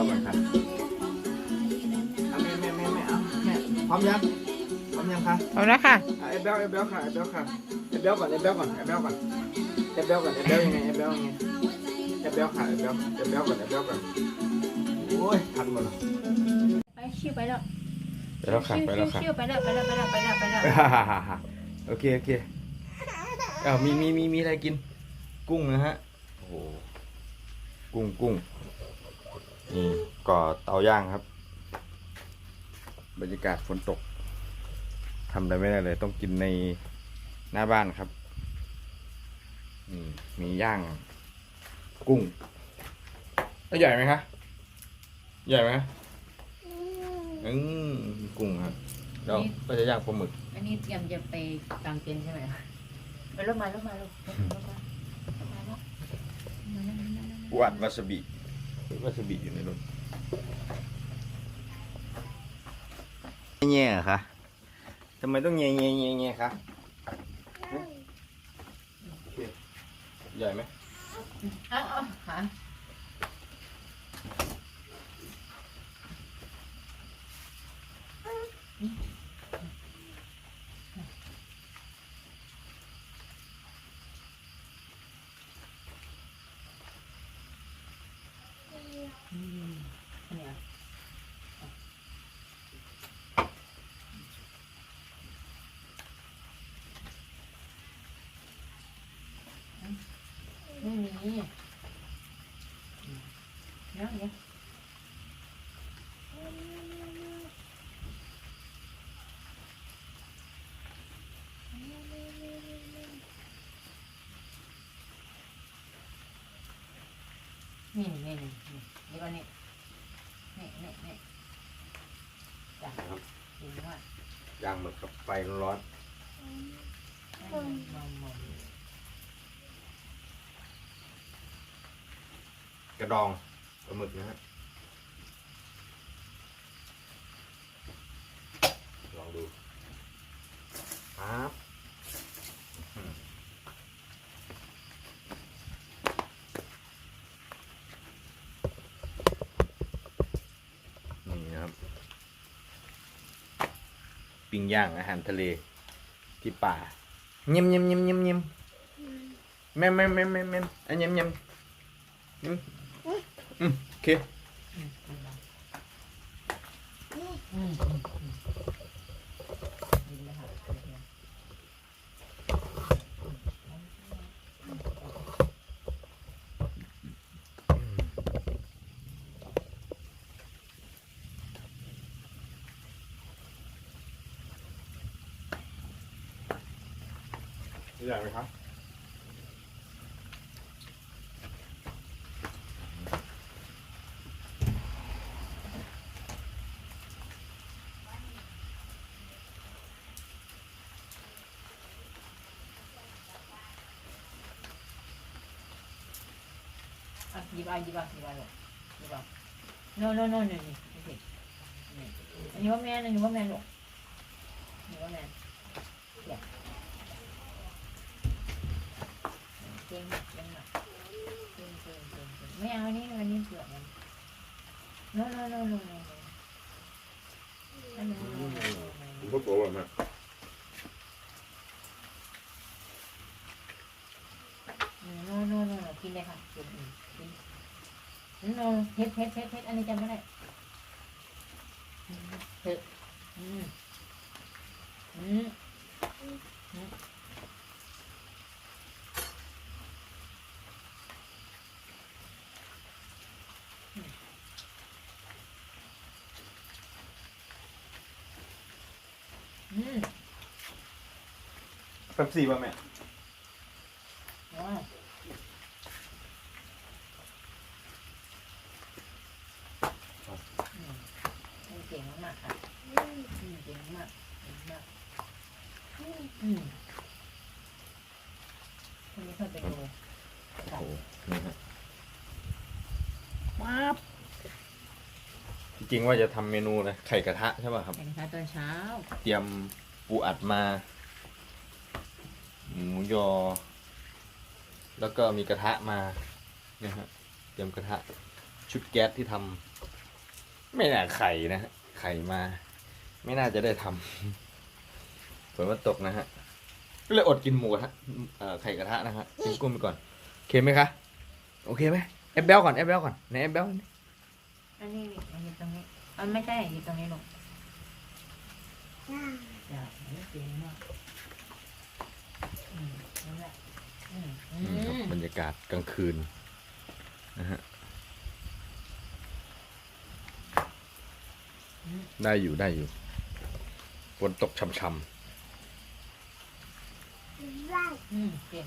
ลก่อนค่ะเอาแม่แม่แม่แม่เอาแม่พร้อมยังพร้อมยังคะเอาละค่ะ อะเอฟเบลเอฟเบลค่ะเอฟเบลค่ะเอฟเบลก่อนเอฟเบลก่อนเอฟเบลก่อนเอฟเบลก่อนเอฟเบลยังไงเอฟเบลยังไงเอฟเบลค่ะเอฟเบลเอฟเบลก่อนเอฟเบลก่อนโอ้ยทันหมดแล้วไปชิวไปแล้วไปแล้วค่ะชิวไปแล้วค่ะ ชิวไปแล้วไปแล้วไปแล้วไปแล้วไปแล้วโอเค โอเคอ้าวมีมีมีมีอะไรกิน กุ้งนะฮะ โอ้โห กุ้งกุ้ง นี่ก่อเตาย่างครับ บรรยากาศฝนตกทำอะไรไม่ได้เลย ต้องกินในหน้าบ้านครับนี่มีย่าง กุ้งแล้วใหญ่ไหมคะใหญ่ไหมอืมกุ้งครับแล้วก็จะย่างปลาหมึก อันนี้เตรียมจะไปกางเต็นท์ใช่ไหมคะไปรถมา รถมารถรถมา รถมารถมาแล้วมาแล้วมาแล้วมาแล้ววาดวาซาบิวาซาบิอยู่ในรถแง่ๆคะทำไมต้องแง่แง่แง่แง่คะใหญ่ไหม เอ้าเอ้าขา เนี่ยไม่มี เดี๋ยวเดี๋ยวนี่นี่นี่นี่เดี๋ยวก่อนนี่นี่นี่นี่จ้ะดีมากย่างหมึกกับไฟร้อนมองมองๆกระดองป ลาหมึกนะฮะลองดูครับนี่นะครับปิ้งย่างอาหารทะเลที่ป่าเยี่ยมเยี่ยมเยี่ยมเยี่ยมเยี่ยมแม่แม่แม่แม่แม่อันเยี่ยมเยี่ยมอืม อืมโอเคอืมอืมอืมดีแล้วค่ะดีแล้วนี่ใหญ่ไหมครับ หยิบเอาหยิบเอาหยิบเอาลูกหยิบเอา no no no นี่นี่นี่สินี่อันนี้ว่าแม่นอันนี้ว่าแม่นลูกอันนี้ว่าแม่นเดี๋ยวเก่งมากเก่งมากเก่งเก่งเก่งเก่งไม่เอาอันนี้อันนี้เปลือกมัน no no no no no no อันนี้ no no no no ผมก็บอกว่าแม่โนโนโนกินเลยค่ะกิน กินโนเฮ็ดเฮ็ดเฮ็ดเฮ็ดอันนี้จำไม่ได้เฮ็ดอืมอืมอืมเป๊ปซี่ป่ะแม่ ว้าวอืมเก่งมากๆค่ะอืมเก่งมากเก่งมากอืม คนนี้เข้าไปดูโอ้โหนี่ฮะว้าบจริงๆว่าจะทำเมนูนะไข่กระทะใช่ป่ะครับแข่งขันตอนเช้า เตรียมปูอัดมา หมูยอ แล้วก็มีกระทะมาเนี่ยฮะเตรียมกระทะ ชุดแก๊สที่ทไม่น่าไข่นะฮะไข่มา ไม่น่าจะได้ทำฝ นมันตกนะฮะ ก็เลยอดกินหมูกระทะเอ่อไข่กระทะนะฮะกินกุ้งไปก่อนโอเคไหมคะ โอเคไหมแอบเบลก่อนแอบเบลก่อนไหนแอบเบลอันนี้นี่อันนี้ตรงนี้อันไม่ใช่อยู่ตรงนี้ลูกอย่าไม่เสียงมากอืมนั่นแหละอืมอืนี่ครับมบรรยากาศกลางคืนนะฮะได้อยู่ได้อยู่ฝนตกช่ำ ๆอืมเก่ง